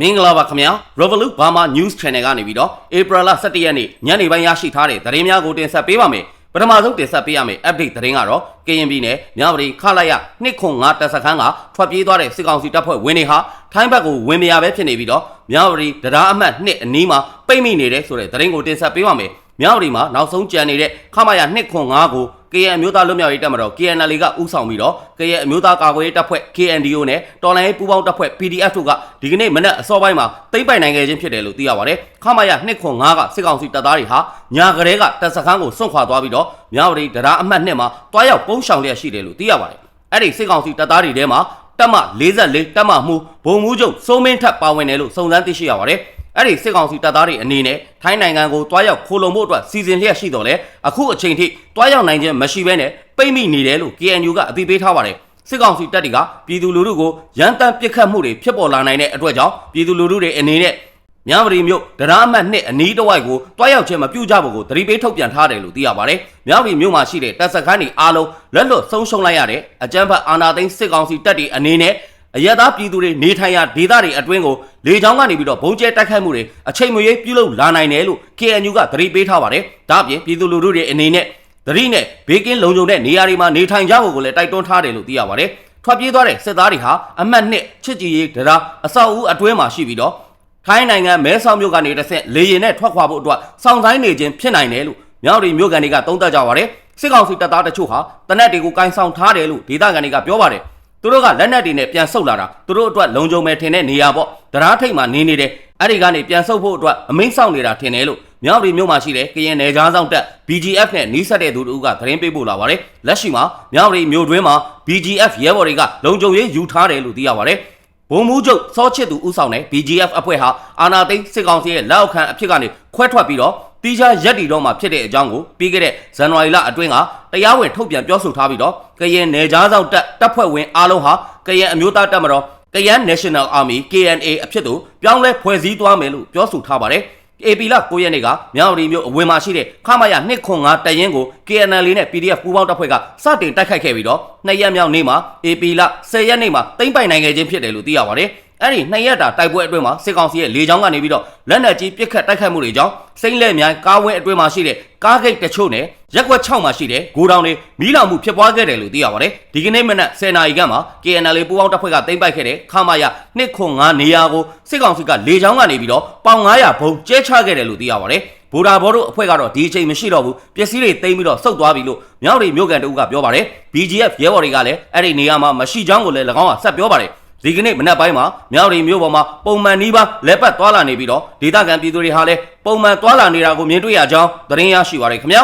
မင်္ဂလာပါခင်ဗျာ Revolut Burma News Channel ကနေပြီးတော့ April 17ရက်နေ့ညနေပိုင်းရရှိထားတဲ့သတင်းများကိုတင်ဆက်ပေးပါမယ်ပထမဆုံးတင်ဆက်ပေးရမယ့် update သတင်းကတော့ကရင်ပြည်နယ်မြဝတီခလာရ205တပ်စခန်းကထွက်ပြေးသွားတဲ့စစ်ကောင်စီတပ်ဖွဲ့ဝင်တွေဟာထိုင်းဘက်ကိုဝင်မရပဲဖြစ်နေပြီးတော့မြဝတီတရားအမှတ်2အနီးမှာပိတ်မိနေတဲ့ဆိုတဲ့သတင်းကိုတင်ဆက်ပေးပါမယ်မြဝတီမှာနောက်ဆုံးကြံနေတဲ့ခမရ205ကို KN အမျိုးသားလွတ်မြောက်ရေးတပ်မတော် KNL ကဥဆောင်ပြီးတော့ KN အမျိုးသားကာကွယ်ရေးတပ်ဖွဲ့ KNDO နဲ့တော်လိုင်းရေးပူးပေါင်းတပ်ဖွဲ့ PDF တို့ကဒီကနေ့မနက်အစောပိုင်းမှာတိမ့်ပိုင်နိုင်ခဲ့ခြင်းဖြစ်တယ်လို့သိရပါတယ်။ခမာယ205ကစစ်ကောင်စီတပ်သားတွေဟာညာကလေးကတပ်စခန်းကိုစွန့်ခွာသွားပြီးတော့မြဝတီတရားအမှတ်2မှာတွားရောက်ပုံးရှောင်လျက်ရှိတယ်လို့သိရပါတယ်။အဲ့ဒီစစ်ကောင်စီတပ်သားတွေထဲမှာတပ်မ44တပ်မမှုဘုံမှုချုပ်စိုးမင်းထက်ပါဝင်တယ်လို့စုံစမ်းသိရှိရပါတယ်။ အဲ့ဒီစစ်ကောင်စီတပ်သားတွေအနေနဲ့ထိုင်းနိုင်ငံကိုတွားရောက်ခိုးလုံမှုအတွက်စီစဉ်လျက်ရှိတော့လေအခုအချိန်ထိတွားရောက်နိုင်ခြင်းမရှိဘဲနဲ့ပိတ်မိနေတယ်လို့ KNU ကအသိပေးထားပါတယ်စစ်ကောင်စီတပ်တွေကပြည်သူလူထုကိုရန်တမ်းပစ်ခတ်မှုတွေဖြစ်ပေါ်လာနိုင်တဲ့အတွက်ကြောင့်ပြည်သူလူထုတွေအနေနဲ့မြဝတီမြို့ဒရာမတ်နှစ်အနီးတစ်ဝိုက်ကိုတွားရောက်ခြင်းမပြုကြဘူးကိုသတိပေးထုတ်ပြန်ထားတယ်လို့သိရပါတယ်။မြဝတီမြို့မှာရှိတဲ့တပ်စခန်းတွေအားလုံးလက်လွတ်ဆုံးရှုံးလိုက်ရတဲ့အကြမ်းဖက်အာဏာသိမ်းစစ်ကောင်စီတပ်တွေအနေနဲ့ အရသာပြည်သူတွေနေထိုင်ရာဒေသတွေအတွင်းကိုလေကြောင်းကနေပြီးတော့ဘုံကျဲတိုက်ခိုက်မှုတွေအချိန်မရွေးပြုလုပ်လာနိုင်တယ်လို့ KNU ကသတိပေးထားပါတယ်။ဒါ့အပြင်ပြည်သူလူထုတွေအနေနဲ့သတိနဲ့ဘေးကင်းလုံခြုံတဲ့နေရာတွေမှာနေထိုင်ကြဖို့ကိုလည်းတိုက်တွန်းထားတယ်လို့သိရပါတယ်။ထွက်ပြေးသွားတဲ့စစ်သားတွေဟာအမှတ်နှစ်ချစ်ကြည်ရေးတရားအဆောက်အဦအတွင်းမှာရှိပြီးတော့ထိုင်းနိုင်ငံမဲဆောက်မြို့ကနေတစ်ဆင့်လေရင်နဲ့ထွက်ခွာဖို့အတွက်စောင့်ဆိုင်နေခြင်းဖြစ်နိုင်တယ်လို့မြောက်ရီမြို့ကန်တွေကသုံးသပ်ကြပါတယ်။စစ်ကောင်စီတပ်သားတချို့ဟာတနက်တွေကိုကင်ဆောင်ထားတယ်လို့ဒေသခံတွေကပြောပါတယ်။ သူတို့ကလက်နက်တွေနဲ့ပြန်ဆုတ်လာတာသူတို့အတွက်လုံခြုံမဲ့ထင်တဲ့နေရာပေါ့တရားထိတ်မှာနေနေတယ်အဲ့ဒီကနေပြန်ဆုတ်ဖို့အတွက်အမိန့်ဆောင်နေတာထင်တယ်လို့မြောက်ပြည်မြို့မှာရှိတဲ့ကရင်နယ်ကြားဆောင်တပ် BGF နဲ့နှီးဆက်တဲ့သူတို့ကသတင်းပေးပို့လာပါတယ်လက်ရှိမှာမြောက်ပြည်မြို့တွင်းမှာ BGF ရဲဘော်တွေကလုံခြုံရေးယူထားတယ်လို့သိရပါတယ်ဘုံမူးချုပ်စောချစ်သူဦးဆောင်တဲ့ BGF အဖွဲ့ဟာအာနာသိန်းစစ်ကောင်စီရဲ့လက်အောက်ခံအဖြစ်ကနေခွဲထွက်ပြီးတော့ တီးခြားရက်တီတော့မှဖြစ်တဲ့အကြောင်းကိုပြီးခဲ့တဲ့ဇန်နဝါရီလအတွင်းကတရားဝင်ထုတ်ပြန်ပြောဆိုထားပြီးတော့ကရင်နယ်ကြားဆောင်တပ်တပ်ဖွဲ့ဝင်အားလုံးဟာကရင်အမျိုးသားတပ်မတော်ကရန် National Army KNA အဖြစ်သို့ပြောင်းလဲဖွဲ့စည်းသွားမယ်လို့ပြောဆိုထားပါတယ်။ AP လ9ရက်နေ့ကမြောက်ရီမြို့အဝင်မှာရှိတဲ့ခမရ205တရင်ကို KNL နဲ့ PDF ပူးပေါင်းတပ်ဖွဲ့ကစတင်တိုက်ခိုက်ခဲ့ပြီးတော့နှစ်ရက်မြောက်နေ့မှာ AP လ10ရက်နေ့မှာတိမ့်ပိုင်နိုင်ခဲ့ခြင်းဖြစ်တယ်လို့သိရပါတယ်။ အဲ့ဒီနှစ်ရက်တာတိုက်ပွဲအတွင်းမှာစစ်ကောင်စီရဲ့လေကြောင်းကနေပြီးတော့လက်နက်ကြီးပစ်ခတ်တိုက်ခိုက်မှုတွေကြောင့်စိမ့်လက်မြိုင်ကားဝဲအတွင်းမှာရှိတဲ့ကားဂိတ်တချို့နဲ့ရက်ွက်6မှာရှိတဲ့ဂိုဒေါင်တွေမီးလောင်မှုဖြစ်ပွားခဲ့တယ်လို့သိရပါတယ်ဒီကနေ့မနက်10နာရီခန့်မှာ KNL ပူးပေါင်းတပ်ဖွဲ့ကတင်ပိုက်ခဲ့တဲ့ခမာယာ205နေရာကိုစစ်ကောင်စီကလေကြောင်းကနေပြီးတော့ပေါင်900ဘုံကျဲချခဲ့တယ်လို့သိရပါတယ်ဘူဒါဘောတို့အဖွဲ့ကတော့ဒီအချိန်မရှိတော့ဘူးပစ္စည်းတွေတိမ့်ပြီးတော့စုတ်သွားပြီလို့မြောက်ရီမြို့ကန်တူကပြောပါတယ် BGF ရဲဘော်တွေကလည်းအဲ့ဒီနေရာမှာမရှိကြောင်းကိုလည်း၎င်းကဆက်ပြောပါတယ် ဒီကနေ့မနက်ပိုင်းမှာမြောက်ရီမြို့ပေါ်မှာပုံမှန်နီးပါးလက်ပတ်သွားလာနေပြီးတော့ဒေသခံပြည်သူတွေဟာလည်းပုံမှန်သွားလာနေတာကိုမြင်တွေ့ရကြောင်းသတင်းရရှိပါရခင်ဗျာ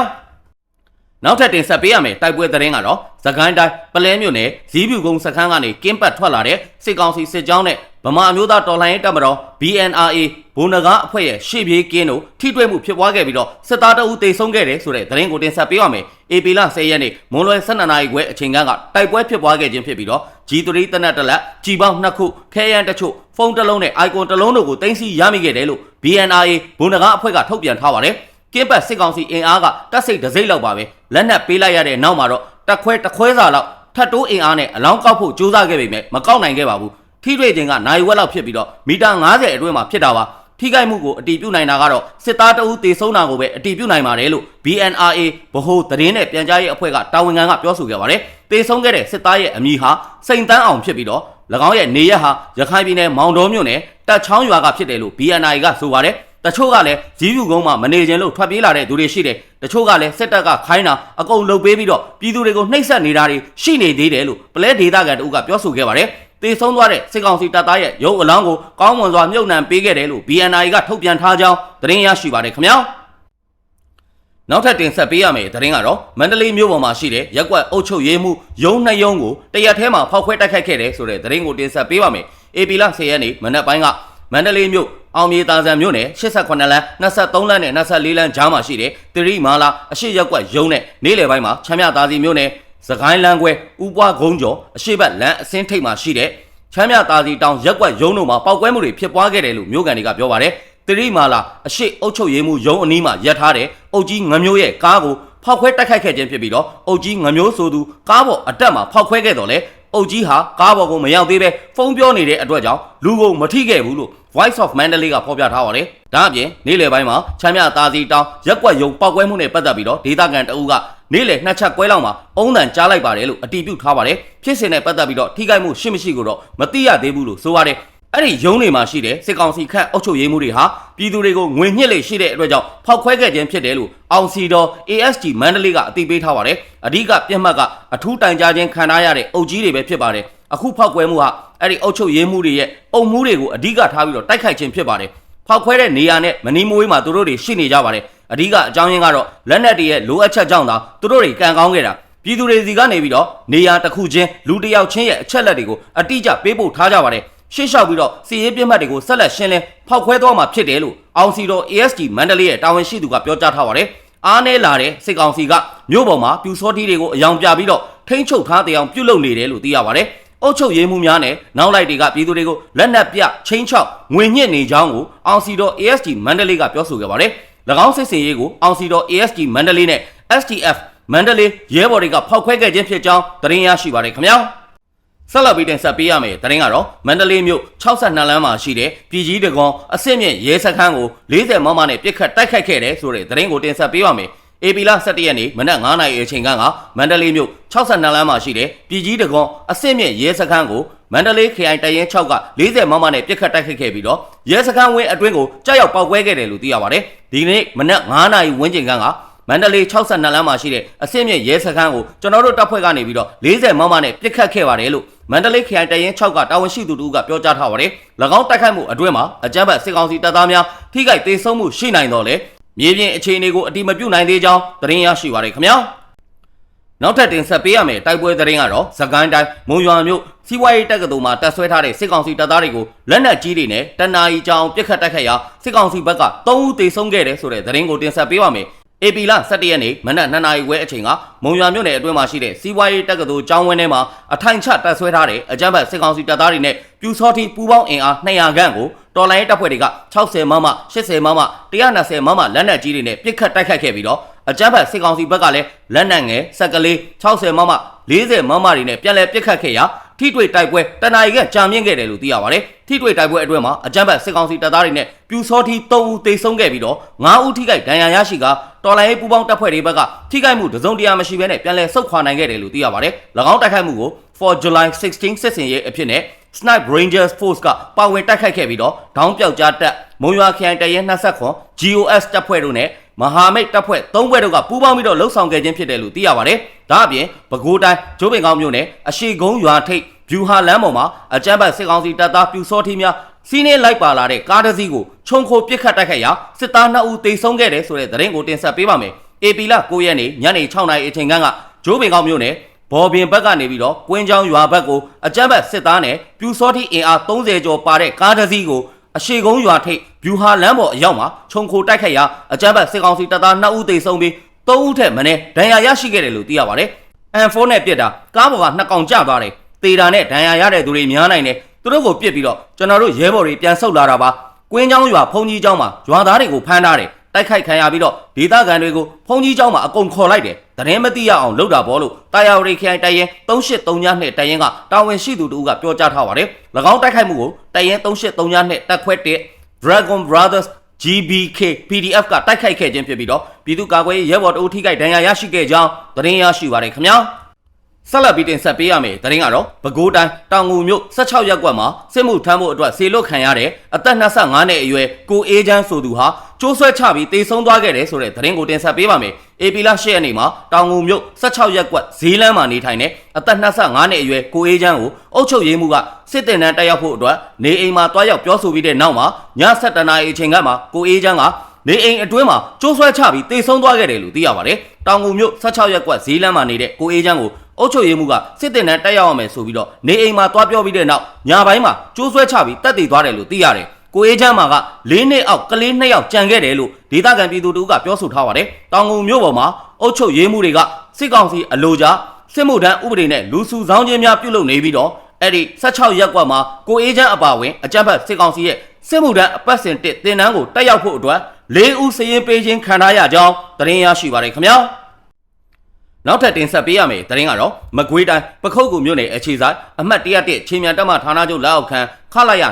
နောက်ထပ်တင်ဆက်ပေးရမယ်တိုက်ပွဲသတင်းကတော့သခိုင်းတိုင်းပလဲမြို့နယ်ဇီးဖြူကုန်းစခန်းကနေကင်းပတ်ထွက်လာတဲ့စစ်ကောင်စီစစ်ကြောင်းနဲ့ဗမာအမျိုးသားတော်လှန်ရေးတပ်မတော် BNRA ဘုံနဂါအဖွဲ့ရဲ့ရှေ့ပြေးကင်းတို့ထိတွေ့မှုဖြစ်ပွားခဲ့ပြီးတော့စစ်သားတအုပ်တေဆုံးခဲ့တယ်ဆိုတဲ့သတင်းကိုတင်ဆက်ပေးရမယ်။ AP လ10ရက်နေ့မွန်လွယ်12နာရီခွဲအချိန်ကတိုက်ပွဲဖြစ်ပွားခဲ့ခြင်းဖြစ်ပြီးတော့ G3 တနက်တလက်ကြီပေါင်းနှစ်ခုခဲရန်တချို့ဖုန်းတစ်လုံးနဲ့ icon တစ်လုံးတို့ကိုတင်စီရမိခဲ့တယ်လို့ BNRA ဘုံနဂါအဖွဲ့ကထုတ်ပြန်ထားပါတယ်။ ကင်းပတ်စစ်ကောင်စီအင်အားကတက်စိတ်ဒစိမ့်လောက်ပါပဲလက်နက်ပေးလိုက်ရတဲ့နောက်မှာတော့တက်ခွဲတခွဲစာလောက်ထပ်တိုးအင်အားနဲ့အလောင်းကောက်ဖို့ကြိုးစားခဲ့ပေမဲ့မကောက်နိုင်ခဲ့ပါဘူးထိတွေ့ခြင်းကနိုင်ဝက်လောက်ဖြစ်ပြီးတော့မီတာ90အတွင်းမှာဖြစ်တာပါထိခိုက်မှုကိုအတီးပြုတ်နိုင်တာကတော့စစ်သားတအုပ်တေဆုံးတာကိုပဲအတီးပြုတ်နိုင်ပါတယ်လို့ BNRA ဗဟိုသတင်းနဲ့ပြန်ကြားရေးအဖွဲ့ကတာဝန်ခံကပြောဆိုခဲ့ပါတယ်တေဆုံးခဲ့တဲ့စစ်သားရဲ့အမည်ဟာစိန်တန်းအောင်ဖြစ်ပြီးတော့၎င်းရဲ့နေရက်ဟာရခိုင်ပြည်နယ်မောင်တော်မြို့နယ်တက်ချောင်းရွာကဖြစ်တယ်လို့ BNRA ကဆိုပါတယ် တချို့ကလည်းဂျီးယူကုန်းမှာမနေခြင်းလို့ထွက်ပြေးလာတဲ့သူတွေရှိတယ်တချို့ကလည်းစစ်တပ်ကခိုင်းတာအကုန်လုပ်ပေးပြီးတော့ပြည်သူတွေကိုနှိပ်စက်နေတာတွေရှိနေသေးတယ်လို့ပလဲဒေတာကန်တူကပြောဆိုခဲ့ပါတယ်တေဆုံးသွားတဲ့စစ်ကောင်စီတပ်သားရဲ့ရုပ်အလောင်းကိုကောင်းမွန်စွာမြုပ်နှံပေးခဲ့တယ်လို့ BNI ကထုတ်ပြန်ထားကြောင်းသတင်းရရှိပါတယ်ခင်ဗျာနောက်ထပ်တင်ဆက်ပေးရမယ့်သတင်းကတော့မန္တလေးမြို့ပေါ်မှာရှိတဲ့ရက်ကွက်အုပ်ချုပ်ရေးမှုရုံးနှစ်ရုံးကိုတရက်ထဲမှာဖောက်ခွဲတိုက်ခိုက်ခဲ့တယ်ဆိုတဲ့သတင်းကိုတင်ဆက်ပေးပါမယ်။ AP လ10ရက်နေ့မနက်ပိုင်းကမန္တလေးမြို့ အောင်မြေတာဆန်မြို့နယ်88လမ်း23လမ်းနဲ့24လမ်းကြားမှာရှိတဲ့တရီမာလာအရှိရက်ကွက်ရုံးနဲ့နေ့လယ်ပိုင်းမှာချမ်းမြသားစီမြို့နယ်စကိုင်းလမ်းခွဲဥပွားကုန်းကျော်အရှိဘက်လမ်းအစင်းထိပ်မှာရှိတဲ့ချမ်းမြသားစီတောင်ရက်ကွက်ရုံးတို့မှာပောက်ကွဲမှုတွေဖြစ်ပွားခဲ့တယ်လို့မြို့ကန်တွေကပြောပါတယ်တရီမာလာအရှိအုပ်ချုပ်ရေးမှုရုံးအနီးမှာရပ်ထားတဲ့အုပ်ကြီးငမျိုးရဲ့ကားကိုဖောက်ခွဲတိုက်ခိုက်ခဲ့ခြင်းဖြစ်ပြီးတော့အုပ်ကြီးငမျိုးဆိုသူကားပေါ်အတက်မှာဖောက်ခွဲခဲ့တော့လေ အုပ်ကြီးဟာကားပေါ်ကိုမရောက်သေးပဲဖုန်းပြောနေတဲ့အတွက်ကြောင့်လူကိုမထိခဲ့ဘူးလို့ Voice of Mandalay ကဖော်ပြထားပါတယ်။ဒါအပြင်နေ့လယ်ပိုင်းမှာချမ်းမြသာစီတောင်ရက်ကွက်ယုံပောက်ကွဲမှုနဲ့ပတ်သက်ပြီးတော့ဒေသခံတအုပ်ကနေ့လယ်နှစ်ချက်ကွဲလောက်မှာအုံးတန်ကြားလိုက်ပါတယ်လို့အတည်ပြုထားပါတယ်။ဖြစ်စဉ်နဲ့ပတ်သက်ပြီးတော့ထိခိုက်မှုရှိမရှိကိုတော့မသိရသေးဘူးလို့ဆိုပါတယ်။ အဲ့ဒီရုံးတွေမှာရှိတဲ့စစ်ကောင်စီခန့်အုပ်ချုပ်ရေးမှုတွေဟာပြည်သူတွေကိုငွေညှစ်လေရှိတဲ့အတွက်ကြောင့်ဖောက်ခွဲခဲ့ခြင်းဖြစ်တယ်လို့အောင်စီတော် ASG မန္တလေးကအသိပေးထားပါတယ်။အဓိကပြက်မှတ်ကအထူးတိုင်ကြားခြင်းခံထားရတဲ့အုပ်ကြီးတွေပဲဖြစ်ပါတယ်။အခုဖောက်ခွဲမှုဟာအဲ့ဒီအုပ်ချုပ်ရေးမှုတွေရဲ့အုံမှုတွေကိုအဓိကထားပြီးတော့တိုက်ခိုက်ခြင်းဖြစ်ပါတယ်။ဖောက်ခွဲတဲ့နေရာနဲ့မနီမွေးမှာသူတို့တွေရှိနေကြပါတယ်။အဓိကအကြောင်းရင်းကတော့လက်နက်တွေရဲ့လိုအပ်ချက်ကြောင့်သာသူတို့တွေကံကောင်းခဲ့တာ။ပြည်သူတွေစီကနေပြီးတော့နေရာတစ်ခုချင်းလူတစ်ယောက်ချင်းရဲ့အချက်လက်တွေကိုအတိအကျပေးပို့ထားကြပါတယ်။ ရှေ့လျှောက်ပြီးတော့စီရေးပြစ်မှတ်တွေကိုဆက်လက်ရှင်းလင်းဖောက်ခွဲသွားမှာဖြစ်တယ်လို့အောင်စီတော် ASG မန္တလေးရဲ့တာဝန်ရှိသူကပြောကြားထားပါတယ်။အားနဲလာတဲ့စစ်ကောင်စီကမြို့ပေါ်မှာပြူစောထီးတွေကိုအယောင်ပြပြီးတော့ထိန်းချုပ်ထားတဲ့အောင်ပြုတ်လုပ်နေတယ်လို့သိရပါတယ်။အုပ်ချုပ်ရေးမှုများနဲ့နောက်လိုက်တွေကပြည်သူတွေကိုလက်နက်ပြချင်းချောက်ငွေညှစ်နေကြောင်းကိုအောင်စီတော် ASG မန္တလေးကပြောဆိုခဲ့ပါတယ်။၎င်းစစ်စင်ရေးကိုအောင်စီတော် ASG မန္တလေးနဲ့ STF မန္တလေးရဲဘော်တွေကဖောက်ခွဲခဲ့ခြင်းဖြစ်ကြောင်းသတင်းရရှိပါတယ်ခင်ဗျာ။ ဆက်လက်ပြီးတင်ဆက်ပေးရမယ်သတင်းကတော့မန္တလေးမြို့62လမ်းမှာရှိတဲ့ပြည်ကြီးတကွန်အစစ်မြင့်ရဲစခန်းကို40မမနဲ့ပြစ်ခတ်တိုက်ခိုက်ခဲ့တယ်ဆိုတဲ့သတင်းကိုတင်ဆက်ပေးပါမယ်။ AP လ17ရက်နေ့မနက်9:00နာရီအချိန်ကမန္တလေးမြို့62လမ်းမှာရှိတဲ့ပြည်ကြီးတကွန်အစစ်မြင့်ရဲစခန်းကိုမန္တလေးခရိုင်တရင်6က40မမနဲ့ပြစ်ခတ်တိုက်ခိုက်ခဲ့ပြီးတော့ရဲစခန်းဝင်းအတွင်းကိုကြောက်ရောက်ပောက်ကွဲခဲ့တယ်လို့သိရပါတယ်။ဒီနေ့မနက်9:00နာရီဝန်းကျင်က မန္တလေး62လမ်းမှာရှိတဲ့အစင်းမြင့်ရဲစခန်းကိုကျွန်တော်တို့တပ်ဖွဲ့ကနေပြီးတော့40မမနဲ့ပြစ်ခတ်ခဲ့ပါတယ်လို့မန္တလေးခရိုင်တရင်6ကတာဝန်ရှိသူတို့ကပြောကြားထားပါတယ်။၎င်းတိုက်ခိုက်မှုအတွင်းမှာအကြမ်းဖက်စစ်ကောင်စီတပ်သားများထိခိုက်ဒေဆုံးမှုရှိနိုင်တော့လေမြေပြင်အခြေအနေကိုအတိမပြုနိုင်သေးကြောင်းသတင်းရရှိပါရခင်ဗျာ။နောက်ထပ်တင်ဆက်ပေးရမယ်တိုက်ပွဲသတင်းကတော့သကိုင်းတိုင်းမုံရွာမြို့စီးပွားရေးတပ်ကတူမှာတပ်ဆွဲထားတဲ့စစ်ကောင်စီတပ်သားတွေကိုလက်နက်ကြီးတွေနဲ့တနအီကြောင်ပစ်ခတ်တိုက်ခတ်ရာစစ်ကောင်စီဘက်က3ဦးသေဆုံးခဲ့တယ်ဆိုတဲ့သတင်းကိုတင်ဆက်ပေးပါမယ်။ AP လ17ရက်နေ့မနက်2နာရီခွဲအချိန်ကမုံရွာမြို့နယ်အတွင်းမှာရှိတဲ့စီးပွားရေးတက္ကသိုလ်ကျောင်းဝင်းထဲမှာအထိုင်ချတပ်ဆွဲထားတဲ့အကြမ်းဖက်စစ်ကောင်စီတပ်သားတွေနဲ့ပြူစောတိပူပေါင်းအင်အား200ခန့်ကိုတော်လိုင်းတပ်ဖွဲ့တွေက60မမ80မမ120မမလက်နက်ကြီးတွေနဲ့ပစ်ခတ်တိုက်ခိုက်ခဲ့ပြီးတော့အကြမ်းဖက်စစ်ကောင်စီဘက်ကလည်းလက်နက်ငယ်စက်ကလေး60မမ40မမတွေနဲ့ပြန်လည်ပစ်ခတ်ခဲ့ရာထိတွေ့တိုက်ပွဲတနအီကကြာမြင့်ခဲ့တယ်လို့သိရပါတယ်။ထိတွေ့တိုက်ပွဲအတွင်းမှာအကြမ်းဖက်စစ်ကောင်စီတပ်သားတွေနဲ့ပြူစောတိ3ဦးသေဆုံးခဲ့ပြီးတော့9ဦးထိခိုက်ဒဏ်ရာရရှိက တော်လိုင်းရေးပူပေါင်းတပ်ဖွဲ့တွေဘက်ကထိခိုက်မှုတစုံတရာမရှိဘဲနဲ့ပြန်လည်ဆုတ်ခွာနိုင်ခဲ့တယ်လို့သိရပါတယ်။၎င်းတိုက်ခိုက်မှုကို for July 16စစ်စင်ရေးအဖြစ်နဲ့ Snipe Rangers Force ကပါဝင်တိုက်ခိုက်ခဲ့ပြီးတော့ဒေါင်းပြောက်ကြားတပ်မုံရွာခရိုင်တရဲ20ခွန် GOS တပ်ဖွဲ့တို့နဲ့မဟာမိတ်တပ်ဖွဲ့၃ဘွဲ့တို့ကပူးပေါင်းပြီးတော့လှုပ်ဆောင်ခဲ့ခြင်းဖြစ်တယ်လို့သိရပါတယ်။ဒါအပြင်ပဲခူးတိုင်းကျိုးပင်ကောင်းမြို့နယ်အရှိကုန်းရွာထိပ်ဗျူဟာလမ်းပေါ်မှာအကြမ်းဖက်စစ်ကောင်စီတပ်သားပြူစောထီးများ စီးနေလိုက်ပါလာတဲ့ကားတစ်စီးကိုခြုံခိုပစ်ခတ်တိုက်ခိုက်ရာစစ်သား2ဦးသေဆုံးခဲ့တယ်ဆိုတဲ့သတင်းကိုတင်ဆက်ပေးပါမယ်။ AP လ9ရက်နေ့ညနေ6နာရီအချိန်ခန့်ကကျိုးပင်ကောင်းမြို့နယ်ဘော်ပင်ဘက်ကနေပြီးတော့ကွင်းချောင်းရွာဘက်ကိုအကြမ်းဖက်စစ်သားနဲ့ပြူစောတိအင်အား30ကျော်ပါတဲ့ကားတစ်စီးကိုအရှိကုန်းရွာထိပ်ဗျူဟာလမ်းပေါ်အရောက်မှာခြုံခိုတိုက်ခိုက်ရာအကြမ်းဖက်စစ်ကောင်စီတပ်သား2ဦးသေဆုံးပြီး3ဦးထက်မနည်းဒဏ်ရာရရှိခဲ့တယ်လို့သိရပါတယ်။ M4 နဲ့ပြစ်တာကားပေါ်ကနှစ်ကောင်ကျသွားတယ်။တေတာနဲ့ဒဏ်ရာရတဲ့သူတွေများနိုင်တယ်။ သူတို့ကိုပြစ်ပြီးတော့ကျွန်တော်တို့ရဲဘော်တွေပြန်ဆုတ်လာတာပါ။ကွင်းချောင်းရွာဖုန်ကြီးချောင်းမှာရွာသားတွေကိုဖမ်းထားတယ်။တိုက်ခိုက်ခံရပြီးတော့ဒေသခံတွေကိုဖုန်ကြီးချောင်းမှာအကုန်ခေါ်လိုက်တယ်။သတင်းမသိရအောင်လုပ်တာပေါ့လို့တာယာဝရီခိုင်တိုင်ရင်383ညနဲ့တိုင်ရင်ကတာဝန်ရှိသူတို့ကပြောကြားထားပါတယ်။၎င်းတိုက်ခိုက်မှုကိုတိုင်ရင်383ညနဲ့တက်ခွဲတဲ့ Dragon Brothers GBK PDF ကတိုက်ခိုက်ခဲ့ခြင်းဖြစ်ပြီးတော့ပြည်သူ့ကာကွယ်ရေးရဲဘော်တို့ထိခိုက်ဒဏ်ရာရရှိခဲ့ကြောင်းသတင်းရရှိပါရခင်ဗျာ။ ဆက်လက်ပြီးတင်ဆက်ပေးရမယ်သတင်းကတော့ပဲခူးတိုင်းတောင်ငူမြို့16ရပ်ကွက်မှာစစ်မှုထမ်းဖို့အတွက်ဆေလွတ်ခံရတဲ့အသက်25နှစ်အရွယ်ကိုအေးချမ်းဆိုသူဟာကျိုးဆွဲချပြီးတေဆုံးသွားခဲ့တယ်ဆိုတဲ့သတင်းကိုတင်ဆက်ပေးပါမယ်။ AP လ10ရက်နေ့မှာတောင်ငူမြို့16ရပ်ကွက်ဈေးလမ်းမှာနေထိုင်တဲ့အသက်25နှစ်အရွယ်ကိုအေးချမ်းကိုအုပ်ချုပ်ရေးမှူးကစစ်တင်တန်းတက်ရောက်ဖို့အတွက်နေအိမ်မှာတွားရောက်ပြောဆိုပြီးတဲ့နောက်မှာည7:00နာရီအချိန်ကမှကိုအေးချမ်းကနေအိမ်အတွင်းမှာကျိုးဆွဲချပြီးတေဆုံးသွားခဲ့တယ်လို့သိရပါတယ်။တောင်ငူမြို့16ရပ်ကွက်ဈေးလမ်းမှာနေတဲ့ကိုအေးချမ်းကို အုပ်ချုပ်ရေးမှူးကစစ်တင်တန်းတက်ရောက်ရမယ်ဆိုပြီးတော့နေအိမ်မှာတွားပြောပြီးတဲ့နောက်ညပိုင်းမှာကျိုးဆွဲချပြီးတက်တည်သွားတယ်လို့သိရတယ်။ကိုအေးချမ်းမာက၄နှစ်အောက်ကလေးနှစ်ယောက်ကြံခဲ့တယ်လို့ဒေသခံပြည်သူတို့ကပြောဆိုထားပါတယ်။တောင်ငူမြို့ပေါ်မှာအုပ်ချုပ်ရေးမှူးတွေကစစ်ကောင်စီအလို့ကြားစစ်မှုထမ်းဥပဒေနဲ့လူစုဆောင်းခြင်းများပြုလုပ်နေပြီးတော့အဲ့ဒီ16ရက်ကွက်မှာကိုအေးချမ်းအပါဝင်အကြမ်းဖက်စစ်ကောင်စီရဲ့စစ်မှုထမ်းအပတ်စဉ်တစ်တင်တန်းကိုတက်ရောက်ဖို့အတွက်၄ဦးစည်ရင်ပေးခြင်းခံထားရကြောင်းသတင်းရရှိပါရခင်ဗျာ နောက်ထပ်တင်ဆက်ပေးရမယ့်သတင်းကတော့မကွေးတိုင်းပခုတ်ကူမြို့နယ်အခြေဆိုင်အမှတ်101ချင်းမြန်တက်မဌာနချုပ်လက်အောက်ခံခလာရ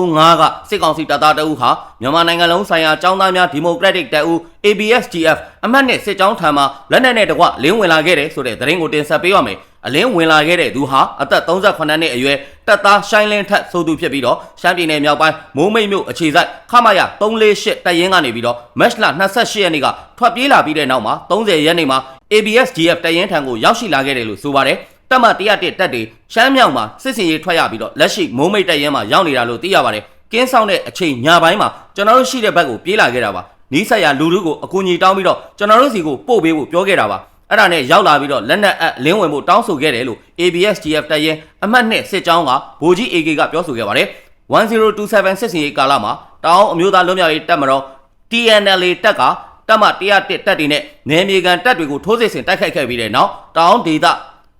235ကစစ်ကောင်စီတပ်သားတအုပ်ဟာမြန်မာနိုင်ငံလုံးဆိုင်ရာចောင်းသားများဒီမိုကရက်တစ်တပ်ဦး ABSGF အမှတ်2စစ်ကြောင်းထံမှလက်နက်နဲ့တကွလင်းဝင်လာခဲ့တဲ့ဆိုတဲ့သတင်းကိုတင်ဆက်ပေးရမယ်အလင်းဝင်လာခဲ့တဲ့သူဟာအသက်38နှစ်အရွယ်တပ်သားရှိုင်းလင်းထက်ဆိုသူဖြစ်ပြီးတော့ရှမ်းပြည်နယ်မြောက်ပိုင်းမိုးမိတ်မြို့အခြေဆိုင်ခမရ348တပ်ရင်းကနေပြီးတော့မက်လ28ရက်နေ့ကထွက်ပြေးလာပြီးတဲ့နောက်မှာ30ရက်နေ့မှာ ABSGF တပ်ရင်းထံကိုရောက်ရှိလာခဲ့တယ်လို့ဆိုပါတယ်တပ်မ101တပ်တွေရှမ်းမြောက်မှာစစ်စင်ရေးထွက်ရပြီးတော့လက်ရှိမိုးမိတ်တပ်ရင်းမှာရောက်နေတာလို့သိရပါတယ်ကင်းဆောင်တဲ့အချိန်ညပိုင်းမှာကျွန်တော်တို့ရှိတဲ့ဘက်ကိုပြေးလာခဲ့တာပါနီးစပ်ရာလူလူကိုအကူအညီတောင်းပြီးတော့ကျွန်တော်တို့စီကိုပို့ပေးဖို့ပြောခဲ့တာပါအဲ့ဒါနဲ့ရောက်လာပြီးတော့လက်နက်အပ်လင်းဝင်ဖို့တောင်းဆိုခဲ့တယ်လို့ ABSGF တပ်ရင်းအမှတ်2စစ်ကြောင်းကဗိုလ်ကြီး AK ကပြောဆိုခဲ့ပါတယ်1027စစ်စင်ရေးကာလမှာတောင်းအမျိုးသားလွတ်မြောက်ရေးတပ်မတော် TNLA တပ်က တပ်မ101တပ်တွေနဲ့နယ်မြေကန်တပ်တွေကိုထိုးစစ်ဆင်တိုက်ခိုက်ခဲ့ပြီးတဲ့နောက်တောင်းဒေသ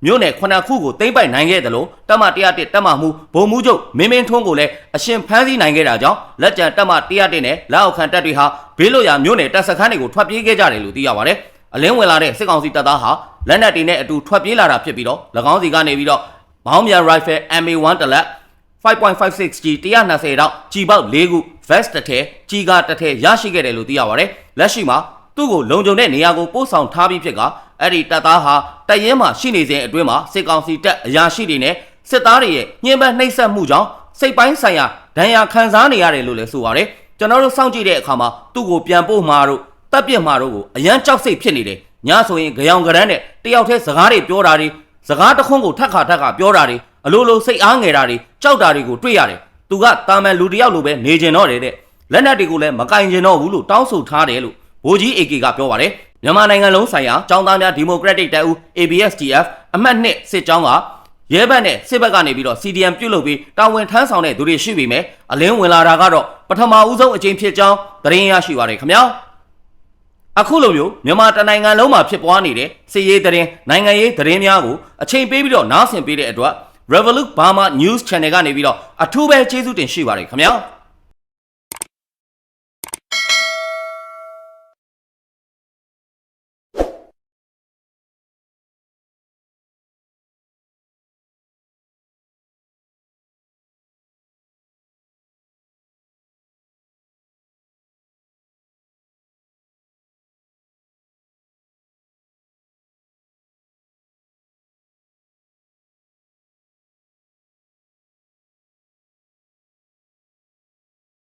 မြို့နယ်ခုနှစ်ခုကိုသိမ်းပိုက်နိုင်ခဲ့တယ်လို့တပ်မ101တပ်မမှုဗိုလ်မှူးချုပ်မင်းမင်းထွန်းကိုလည်းအရှင်ဖမ်းဆီးနိုင်ခဲ့တာကြောင့်လက်ကျန်တပ်မ101နဲ့လက်အောက်ခံတပ်တွေဟာဘေးလွတ်ရာမြို့နယ်တပ်စခန်းတွေကိုထွက်ပြေးခဲ့ကြတယ်လို့သိရပါတယ်အလင်းဝင်လာတဲ့စစ်ကောင်စီတပ်သားဟာလက်နက်တွေနဲ့အတူထွက်ပြေးလာတာဖြစ်ပြီးတော့၎င်းစီကနေပြီးတော့ဘောင်းမြန် rifle MA1 တလက် 5.56G 120တောက်ကြီးပေါက်၄ခု vest တစ်ထည်ကြီးကားတစ်ထည်ရရှိခဲ့တယ်လို့သိရပါတယ် လက်ရှိမှာသူ့ကိုလုံခြုံတဲ့နေရာကိုပို့ဆောင်ထားပြီးဖြစ်ကအဲ့ဒီတပ်သားဟာတပ်ရင်းမှာရှိနေစဉ်အတွင်းမှာစစ်ကောင်စီတပ်အရာရှိတွေနဲ့စစ်သားတွေရဲ့ညှဉ်းပန်းနှိပ်စက်မှုကြောင့်စိတ်ပိုင်းဆိုင်ရာဒဏ်ရာခံစားနေရတယ်လို့လည်းဆိုပါတယ်ကျွန်တော်တို့စောင့်ကြည့်တဲ့အခါမှာသူ့ကိုပြန်ပို့မှာတို့တပ်ပြစ်မှာတို့ကိုအရန်ကြောက်စိတ်ဖြစ်နေတယ်ညဆိုရင်ကြောင်ကြမ်းနဲ့တယောက်တည်းစကားတွေပြောတာတွေစကားတခွန်းကိုထက်ခါထက်ခါပြောတာတွေအလိုလိုစိတ်အားငယ်တာတွေကြောက်တာတွေကိုတွေ့ရတယ်သူကတာမန်လူတစ်ယောက်လိုပဲနေကျင်တော့တယ်တဲ့ လက်နက်တွေကိုလည်းမကင်ကျင်တော့ဘူးလို့တောင်းဆိုထားတယ်လို့ဗိုလ်ကြီး AK ကပြောပါတယ်မြန်မာနိုင်ငံလုံးဆိုင်ရာចောင်းသားများဒီမိုကရက်တစ်တပ်ဦး ABSDF အမှတ်2စစ်ကြောင်းကရဲဘက်နဲ့စစ်ဘက်ကနေပြီးတော့ CDM ပြုတ်လုပ်ပြီးတာဝန်ထမ်းဆောင်တဲ့သူတွေရှိပေမဲ့အလင်းဝင်လာတာကတော့ပထမဦးဆုံးအကြိမ်ဖြစ်ကြောင်းသတင်းရရှိပါရခင်ဗျာအခုလိုမျိုးမြန်မာတနိုင်ငံလုံးမှာဖြစ်ပွားနေတဲ့စစ်ရေးသတင်းနိုင်ငံရေးသတင်းများကိုအချိန်ပေးပြီးတော့နားဆင်ပေးတဲ့အတွက် Revolut Burma News Channel ကနေပြီးတော့အထူးပဲကျေးဇူးတင်ရှိပါတယ်ခင်ဗျာ